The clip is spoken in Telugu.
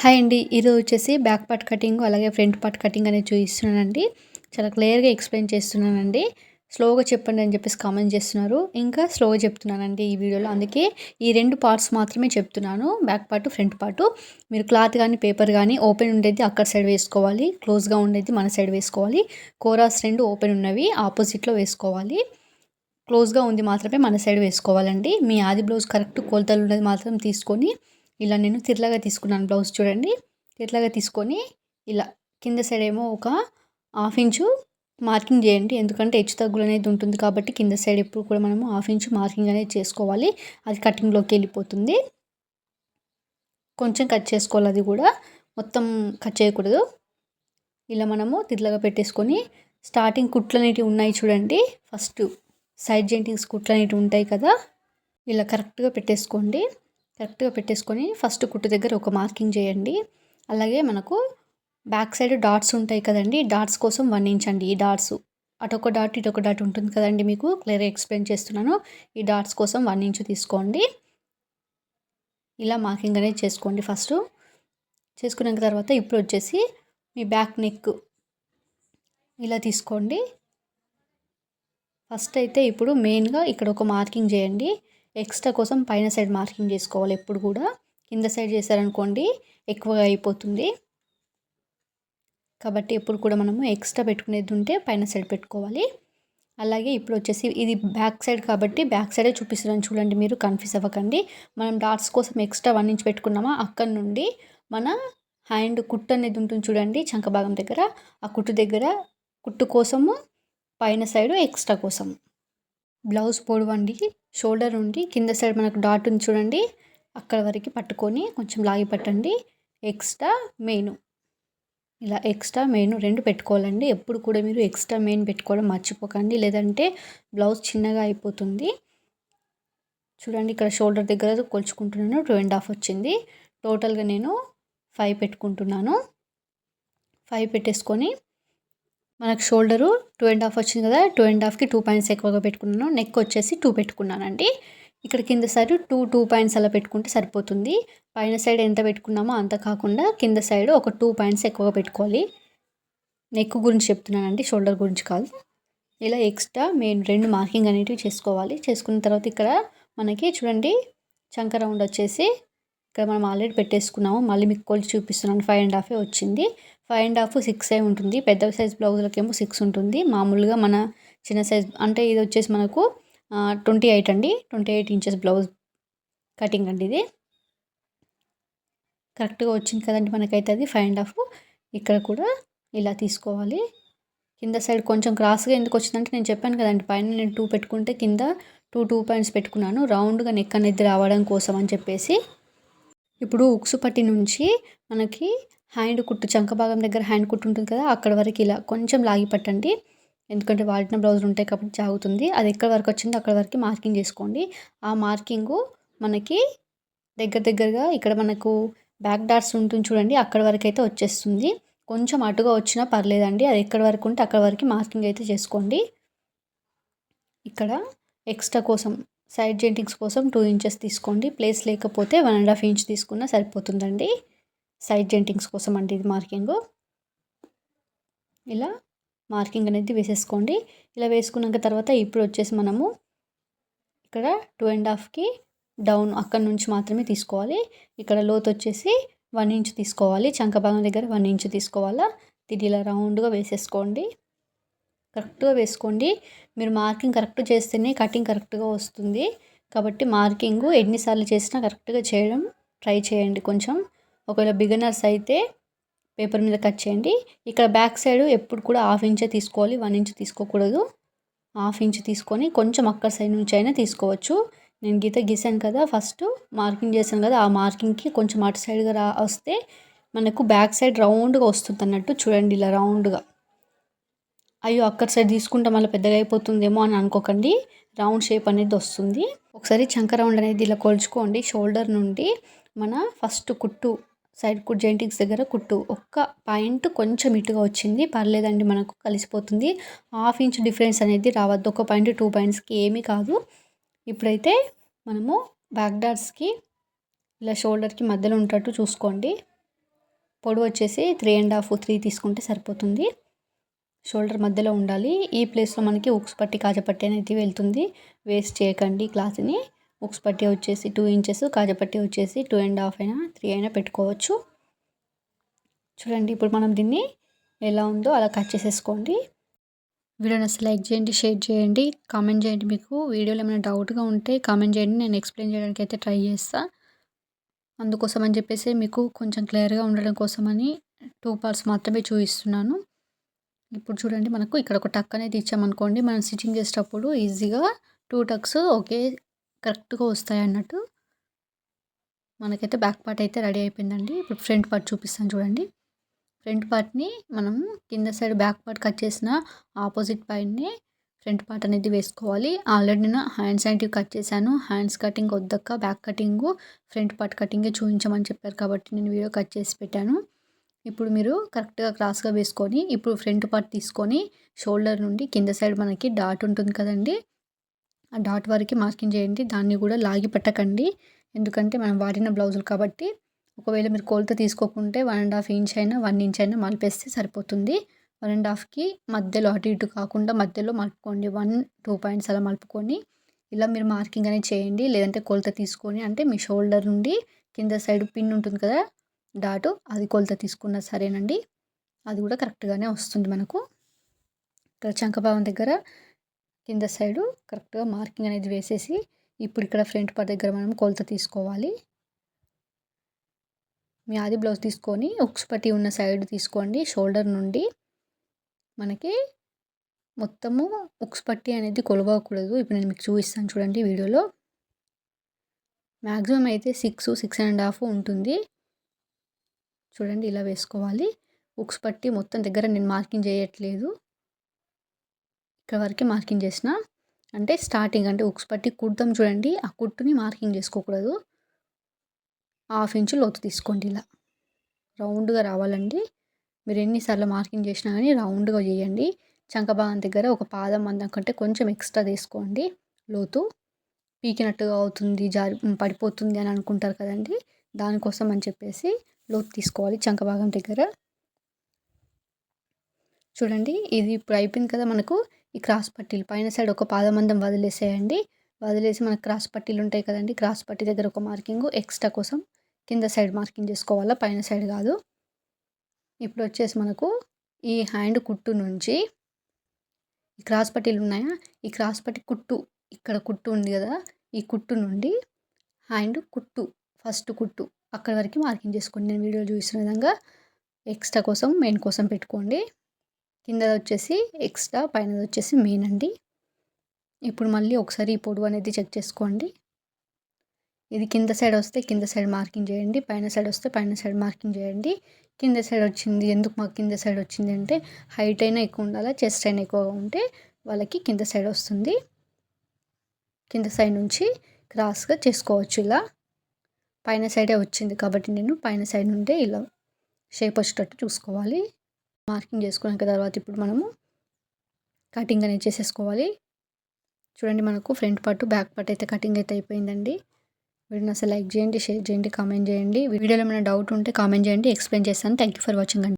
హాయ్ అండి. ఈరోజు వచ్చేసి బ్యాక్ పార్ట్ కటింగ్ అలాగే ఫ్రంట్ పార్ట్ కటింగ్ అనేది చూపిస్తున్నానండి. చాలా క్లియర్గా ఎక్స్ప్లెయిన్ చేస్తున్నానండి. స్లోగా చెప్పండి అని చెప్పేసి కామెంట్ చేస్తున్నారు. ఇంకా స్లోగా చెప్తున్నానండి ఈ వీడియోలో. అందుకే ఈ రెండు పార్ట్స్ మాత్రమే చెప్తున్నాను. Back part front part. మీరు క్లాత్ కానీ పేపర్ కానీ ఓపెన్ ఉండేది అక్కడ సైడ్ వేసుకోవాలి. క్లోజ్గా ఉండేది మన సైడ్ వేసుకోవాలి. కోరాస్ రెండు ఓపెన్ ఉన్నవి ఆపోజిట్లో వేసుకోవాలి. క్లోజ్గా ఉంది మాత్రమే మన సైడ్ వేసుకోవాలండి. మీ ఆది బ్లౌజ్ కరెక్ట్ కొలతలు ఉన్నది మాత్రం తీసుకొని ఇలా నేను తిరలాగా తీసుకున్నాను బ్లౌజ్ చూడండి. తిరలాగా తీసుకొని ఇలా కింద సైడ్ ఏమో ఒక హాఫ్ ఇంచు మార్కింగ్ చేయండి. ఎందుకంటే హెచ్చు తగ్గులు అనేది ఉంటుంది కాబట్టి కింద సైడ్ ఎప్పుడు కూడా మనము హాఫ్ ఇంచు మార్కింగ్ అనేది చేసుకోవాలి. అది కటింగ్లోకి వెళ్ళిపోతుంది. కొంచెం కట్ చేసుకోవాలి అది కూడా. మొత్తం కట్ చేయకూడదు. ఇలా మనము తిరలాగా పెట్టేసుకొని స్టార్టింగ్ కుట్లు అనేటివి ఉన్నాయి చూడండి. ఫస్ట్ సైడ్ జెంటింగ్స్ కుట్లు అనేటివి ఉంటాయి కదా. ఇలా కరెక్ట్గా పెట్టేసుకోండి. కరెక్ట్గా పెట్టేసుకొని ఫస్ట్ కుట్టు దగ్గర ఒక మార్కింగ్ చేయండి. అలాగే మనకు బ్యాక్ సైడ్ డాట్స్ ఉంటాయి కదండి డాట్స్ కోసం వన్ ఇంచ్ అండి ఈ డాట్స్. అటొక డాట్ ఇటొక డాట్ ఉంటుంది కదండి మీకు క్లియర్గా ఎక్స్ప్లెయిన్ చేస్తున్నాను. ఈ డాట్స్ కోసం వన్ ఇంచ్ తీసుకోండి. ఇలా మార్కింగ్ అనేది చేసుకోండి ఫస్ట్. చేసుకున్న తర్వాత ఇప్పుడు వచ్చేసి మీ బ్యాక్ నెక్ ఇలా తీసుకోండి. ఫస్ట్ అయితే ఇప్పుడు మెయిన్గా ఇక్కడ ఒక మార్కింగ్ చేయండి. ఎక్స్ట్రా కోసం పైన సైడ్ మార్కింగ్ చేసుకోవాలి. ఎప్పుడు కూడా కింద సైడ్ చేశారనుకోండి ఎక్కువగా అయిపోతుంది. కాబట్టి ఎప్పుడు కూడా మనము ఎక్స్ట్రా పెట్టుకునేది ఉంటే పైన సైడ్ పెట్టుకోవాలి. అలాగే ఇప్పుడు వచ్చేసి ఇది బ్యాక్ సైడ్ కాబట్టి బ్యాక్ సైడే చూపిస్తున్నాను చూడండి మీరు కన్ఫ్యూజ్ అవ్వకండి. మనం డాట్స్ కోసం ఎక్స్ట్రా వన్ ఇంచ్ పెట్టుకున్నామా? అక్కడ నుండి మన హ్యాండ్ కుట్టు అనేది ఉంటుంది చూడండి చంక భాగం దగ్గర. ఆ కుట్టు దగ్గర కుట్టు కోసము పైన సైడు ఎక్స్ట్రా కోసం బ్లౌజ్ పొడవండి షోల్డర్ ఉండి కింద సైడ్ మనకు డాట్ ఉంది చూడండి. అక్కడ వరకు పట్టుకొని కొంచెం లాగి పట్టండి. Extra main. ఇలా ఎక్స్ట్రా మెయిన్ రెండు పెట్టుకోవాలండి. ఎప్పుడు కూడా మీరు ఎక్స్ట్రా మెయిన్ పెట్టుకోవడం మర్చిపోకండి. లేదంటే బ్లౌజ్ చిన్నగా అయిపోతుంది. చూడండి ఇక్కడ షోల్డర్ దగ్గర కొలుచుకుంటున్నాను. టూ అండ్ హాఫ్ వచ్చింది. టోటల్గా నేను ఫైవ్ పెట్టుకుంటున్నాను. ఫైవ్ పెట్టేసుకొని మనకు షోల్డరు టూ అండ్ హాఫ్ వచ్చింది కదా టూ అండ్ హాఫ్కి టూ పాయింట్స్ ఎక్కువగా పెట్టుకున్నాను. నెక్ వచ్చేసి టూ పెట్టుకున్నానండి. ఇక్కడ కింద సైడ్ టూ టూ పాయింట్స్ అలా పెట్టుకుంటే సరిపోతుంది. పైన సైడ్ ఎంత పెట్టుకున్నామో అంత కాకుండా కింద సైడ్ ఒక టూ పాయింట్స్ ఎక్కువగా పెట్టుకోవాలి. నెక్ గురించి చెప్తున్నానండి షోల్డర్ గురించి కాదు. ఇలా ఎక్స్ట్రా మెయిన్ రెండు మార్కింగ్ అనేటివి చేసుకోవాలి. చేసుకున్న తర్వాత ఇక్కడ మనకి చూడండి చంక రౌండ్ వచ్చేసి ఇక్కడ మనం ఆల్రెడీ పెట్టేసుకున్నాము. మళ్ళీ మీకు కొలిచి చూపిస్తున్నాను. ఫైవ్ అండ్ హాఫే వచ్చింది. ఫైవ్ అండ్ హాఫ్ సిక్స్ ఏ ఉంటుంది. పెద్ద సైజ్ బ్లౌజులకేమో సిక్స్ ఉంటుంది. మామూలుగా మన చిన్న సైజ్ అంటే ఇది వచ్చేసి మనకు ట్వంటీ ఎయిట్ అండి. Twenty eight inches blouse cutting అండి ఇది. కరెక్ట్గా వచ్చింది కదండి మనకైతే అది. ఫైవ్ అండ్ హాఫ్ ఇక్కడ కూడా ఇలా తీసుకోవాలి. కింద సైడ్ కొంచెం క్రాస్గా ఎందుకు వచ్చిందంటే నేను చెప్పాను కదండి. పైన నేను టూ పెట్టుకుంటే కింద టూ టూ పాయింట్స్ పెట్టుకున్నాను. రౌండ్గా నెక్ అనేది రావడం కోసం అని చెప్పేసి. ఇప్పుడు ఉక్సు పట్టి నుంచి మనకి హ్యాండ్ కుట్టు చంక భాగం దగ్గర హ్యాండ్ కుట్టు ఉంటుంది కదా అక్కడ వరకు ఇలా కొంచెం లాగి పట్టండి. ఎందుకంటే వాడిన బ్లౌజులు ఉంటాయి కాబట్టి జాగుతుంది. అది ఎక్కడ వరకు వచ్చిందో అక్కడ వరకు మార్కింగ్ చేసుకోండి. ఆ మార్కింగు మనకి దగ్గర దగ్గరగా ఇక్కడ మనకు బ్యాక్ డాట్స్ ఉంటుంది చూడండి అక్కడ వరకు అయితే వచ్చేస్తుంది. కొంచెం అటుగా వచ్చినా పర్లేదండి అది ఎక్కడ వరకు ఉంటే అక్కడ వరకు మార్కింగ్ అయితే చేసుకోండి. ఇక్కడ ఎక్స్ట్రా కోసం సైడ్ జెంటింగ్స్ కోసం టూ ఇంచెస్ తీసుకోండి. ప్లేస్ లేకపోతే వన్ అండ్ హాఫ్ ఇంచ్ తీసుకున్నా సరిపోతుందండి. సైడ్ జెంటింగ్స్ కోసం అండి ఇది మార్కింగ్. ఇలా మార్కింగ్ అనేది వేసేసుకోండి. ఇలా వేసుకున్నాక తర్వాత ఇప్పుడు వచ్చేసి మనము ఇక్కడ టూ అండ్ హాఫ్కి డౌన్ అక్కడ నుంచి మాత్రమే తీసుకోవాలి. ఇక్కడ లోతు వచ్చేసి వన్ ఇంచ్ తీసుకోవాలి. చంక భాగం దగ్గర వన్ ఇంచ్ తీసుకోవాలా? దీన్ని ఇలా రౌండ్గా వేసేసుకోండి. కరెక్ట్గా వేసుకోండి. మీరు మార్కింగ్ కరెక్ట్ చేస్తేనే కటింగ్ కరెక్ట్గా వస్తుంది. కాబట్టి మార్కింగ్ ఎన్నిసార్లు చేసినా కరెక్ట్గా చేయడం ట్రై చేయండి కొంచెం. ఒకవేళ బిగినర్స్ అయితే పేపర్ మీద కట్ చేయండి. ఇక్కడ బ్యాక్ సైడ్ ఎప్పుడు కూడా హాఫ్ ఇంచే తీసుకోవాలి. వన్ ఇంచ్ తీసుకోకూడదు. హాఫ్ ఇంచ్ తీసుకొని కొంచెం అక్కడ సైడ్ నుంచి అయినా తీసుకోవచ్చు. నేను గీత గీసాను కదా ఫస్ట్ మార్కింగ్ చేశాను కదా ఆ మార్కింగ్కి కొంచెం అటు సైడ్గా రా వస్తే మనకు బ్యాక్ సైడ్ రౌండ్గా వస్తుంది అన్నట్టు చూడండి ఇలా రౌండ్గా. అయ్యో అక్కడ సైడ్ తీసుకుంటే మళ్ళీ పెద్దగా అయిపోతుందేమో అని అనుకోకండి. రౌండ్ షేప్ అనేది వస్తుంది. ఒకసారి చంక రౌండ్ అనేది ఇలా కొలుచుకోండి. షోల్డర్ నుండి మన ఫస్ట్ కుట్టు సైడ్ కుట్ జెంటిక్స్ దగ్గర కుట్టు. ఒక్క పాయింట్ కొంచెం ఇటుగా వచ్చింది. పర్లేదండి మనకు కలిసిపోతుంది. హాఫ్ ఇంచ్ డిఫరెన్స్ అనేది రావద్దు. ఒక పాయింట్ టూ పాయింట్స్కి ఏమీ కాదు. ఇప్పుడైతే మనము బ్యాక్ డాట్స్కి ఇలా షోల్డర్కి మధ్యలో ఉంటట్టు చూసుకోండి. పొడవు వచ్చేసి త్రీ అండ్ హాఫ్ త్రీ తీసుకుంటే సరిపోతుంది. షోల్డర్ మధ్యలో ఉండాలి. ఈ ప్లేస్లో మనకి ఉక్స్ పట్టి కాజపట్టి అనేది వెళ్తుంది. వేస్ట్ చేయకండి క్లాత్ని. ఉక్స్ పట్టి వచ్చేసి టూ ఇంచెస్ కాజపట్టి వచ్చేసి టూ అండ్ హాఫ్ అయినా త్రీ అయినా పెట్టుకోవచ్చు. చూడండి ఇప్పుడు మనం దీన్ని ఎలా ఉందో అలా కట్ చేసేసుకోండి. వీడియోని అసలు లైక్ చేయండి షేర్ చేయండి. కామెంట్ చేయండి మీకు. వీడియోలో ఏమైనా డౌట్గా ఉంటే కామెంట్ చేయండి. నేను ఎక్స్ప్లెయిన్ చేయడానికి అయితే ట్రై చేస్తాను అందుకోసం అని చెప్పేసి మీకు కొంచెం క్లియర్గా ఉండడం కోసమని టూ పార్ట్స్ మాత్రమే చూపిస్తున్నాను. ఇప్పుడు చూడండి మనకు ఇక్కడ ఒక టక్ అనేది ఇచ్చామనుకోండి మనం స్టిచ్చింగ్ చేసేటప్పుడు ఈజీగా టూ టక్స్ ఒకే కరెక్ట్గా వస్తాయి అన్నట్టు. మనకైతే బ్యాక్ పార్ట్ అయితే రెడీ అయిపోయిందండి. ఇప్పుడు ఫ్రంట్ పార్ట్ చూపిస్తాను చూడండి. ఫ్రంట్ పార్ట్ని మనం కింద సైడ్ బ్యాక్ పార్ట్ కట్ చేసిన ఆపోజిట్ పైనే ఫ్రంట్ పార్ట్ అనేది వేసుకోవాలి. ఆల్రెడీ నేను హ్యాండ్స్ అనేటివి కట్ చేశాను. హ్యాండ్స్ కటింగ్ వద్దక బ్యాక్ కటింగు ఫ్రంట్ పార్ట్ కటింగే చూపించమని చెప్పారు కాబట్టి నేను వీడియో కట్ చేసి పెట్టాను. ఇప్పుడు మీరు కరెక్ట్గా క్రాస్గా వేసుకొని ఇప్పుడు ఫ్రంట్ పార్ట్ తీసుకొని షోల్డర్ నుండి కింద సైడ్ మనకి డాట్ ఉంటుంది కదండి. ఆ డాట్ వరకు మార్కింగ్ చేయండి. దాన్ని కూడా లాగి పెట్టకండి. ఎందుకంటే మనం వాడిన బ్లౌజులు కాబట్టి ఒకవేళ మీరు కొలత తీసుకోకుంటే వన్ అండ్ హాఫ్ ఇంచ్ అయినా వన్ ఇంచ్ అయినా మలిపేస్తే సరిపోతుంది. వన్ అండ్ హాఫ్కి మధ్యలో అటు ఇటు కాకుండా మధ్యలో మలుపుకోండి వన్ టూ పాయింట్స్ అలా మలుపుకొని ఇలా మీరు మార్కింగ్ అనేది చేయండి. లేదంటే కొలత తీసుకొని అంటే మీ షోల్డర్ నుండి కింద సైడ్ పిన్ ఉంటుంది కదా డాటు అది కొలత తీసుకున్న సరేనండి. అది కూడా కరెక్ట్గానే వస్తుంది మనకు. ఇక్కడ చంకభావం దగ్గర కింద సైడు కరెక్ట్గా మార్కింగ్ అనేది వేసేసి ఇప్పుడు ఇక్కడ ఫ్రంట్ పార్ట్ దగ్గర మనం కొలత తీసుకోవాలి. మీ ఆది బ్లౌజ్ తీసుకొని ఉక్స్ పట్టి ఉన్న సైడ్ తీసుకోండి. షోల్డర్ నుండి మనకి మొత్తము ఉక్స్ పట్టి అనేది కొలవకూడదు. ఇప్పుడు నేను మీకు చూపిస్తాను చూడండి వీడియోలో. మ్యాక్సిమం అయితే సిక్స్ సిక్స్ అండ్ హాఫ్ ఉంటుంది. చూడండి ఇలా వేసుకోవాలి. ఉక్స్ పట్టి మొత్తం దగ్గర నేను మార్కింగ్ చేయట్లేదు. ఇక్కడ వరకే మార్కింగ్ చేసిన. అంటే స్టార్టింగ్ అంటే ఉక్స్ పట్టి కుడతాం చూడండి. ఆ కుట్టుని మార్కింగ్ చేసుకోకూడదు. హాఫ్ ఇంచు లోతు తీసుకోండి ఇలా. రౌండ్గా రావాలండి. మీరు ఎన్నిసార్లు మార్కింగ్ చేసినా కానీ రౌండ్గా చేయండి. చంకభాగం దగ్గర ఒక పాదం మందం కంటే కొంచెం ఎక్స్ట్రా తీసుకోండి. లోతు పీకినట్టుగా అవుతుంది జారి పడిపోతుంది అని అనుకుంటారు కదండి. దానికోసం అని చెప్పేసి లోతు తీసుకోవాలి చంక భాగం దగ్గర. చూడండి ఇది ఇప్పుడు అయిపోయింది కదా మనకు ఈ క్రాస్ పట్టీలు. పైన సైడ్ ఒక పాదమందం వదిలేసేయండి. వదిలేసి మనకు క్రాస్ పట్టీలు ఉంటాయి కదండి క్రాస్ పట్టీ దగ్గర ఒక మార్కింగ్ ఎక్స్ట్రా కోసం కింద సైడ్ మార్కింగ్ చేసుకోవాలా? పైన సైడ్ కాదు. ఇప్పుడు వచ్చేసి మనకు ఈ హ్యాండ్ కుట్టు నుంచి ఈ క్రాస్ పట్టీలు ఉన్నాయా? ఈ క్రాస్ పట్టి కుట్టు ఇక్కడ కుట్టు ఉంది కదా ఈ కుట్టు నుండి హ్యాండ్ కుట్టు ఫస్ట్ కుట్టు. అక్కడ వరకు మార్కింగ్ చేసుకోండి. నేను వీడియో చూసిన విధంగా ఎక్స్ట్రా కోసం మెయిన్ కోసం పెట్టుకోండి. కింద వచ్చేసి ఎక్స్ట్రా పైన వచ్చేసి మెయిన్ అండి. ఇప్పుడు మళ్ళీ ఒకసారి ఈ పొడవు అనేది చెక్ చేసుకోండి. ఇది కింద సైడ్ వస్తే కింద సైడ్ మార్కింగ్ చేయండి. పైన సైడ్ వస్తే పైన సైడ్ మార్కింగ్ చేయండి. కింద సైడ్ వచ్చింది ఎందుకు మాకు కింద సైడ్ వచ్చింది అంటే హైట్ అయినా ఎక్కువ ఉండాలా చెస్ట్ అయినా ఎక్కువగా ఉంటే వాళ్ళకి కింద సైడ్ వస్తుంది. కింద సైడ్ నుంచి క్రాస్గా చేసుకోవచ్చు ఇలా. పైన సైడే వచ్చింది కాబట్టి నేను పైన సైడ్ నుండే ఇలా షేప్ వచ్చేటట్టు చూసుకోవాలి. మార్కింగ్ చేసుకున్నాక తర్వాత ఇప్పుడు మనము కటింగ్ అనేది చేసేసుకోవాలి. చూడండి మనకు ఫ్రంట్ పార్ట్ బ్యాక్ పార్ట్ అయితే కటింగ్ అయితే అయిపోయిందండి. వీడియోని అసలు లైక్ చేయండి షేర్ చేయండి కామెంట్ చేయండి. వీడియోలో ఏమైనా డౌట్ ఉంటే కామెంట్ చేయండి ఎక్స్ప్లెయిన్ చేస్తాను. థ్యాంక్ యూ ఫర్ వాచింగ్ అండి.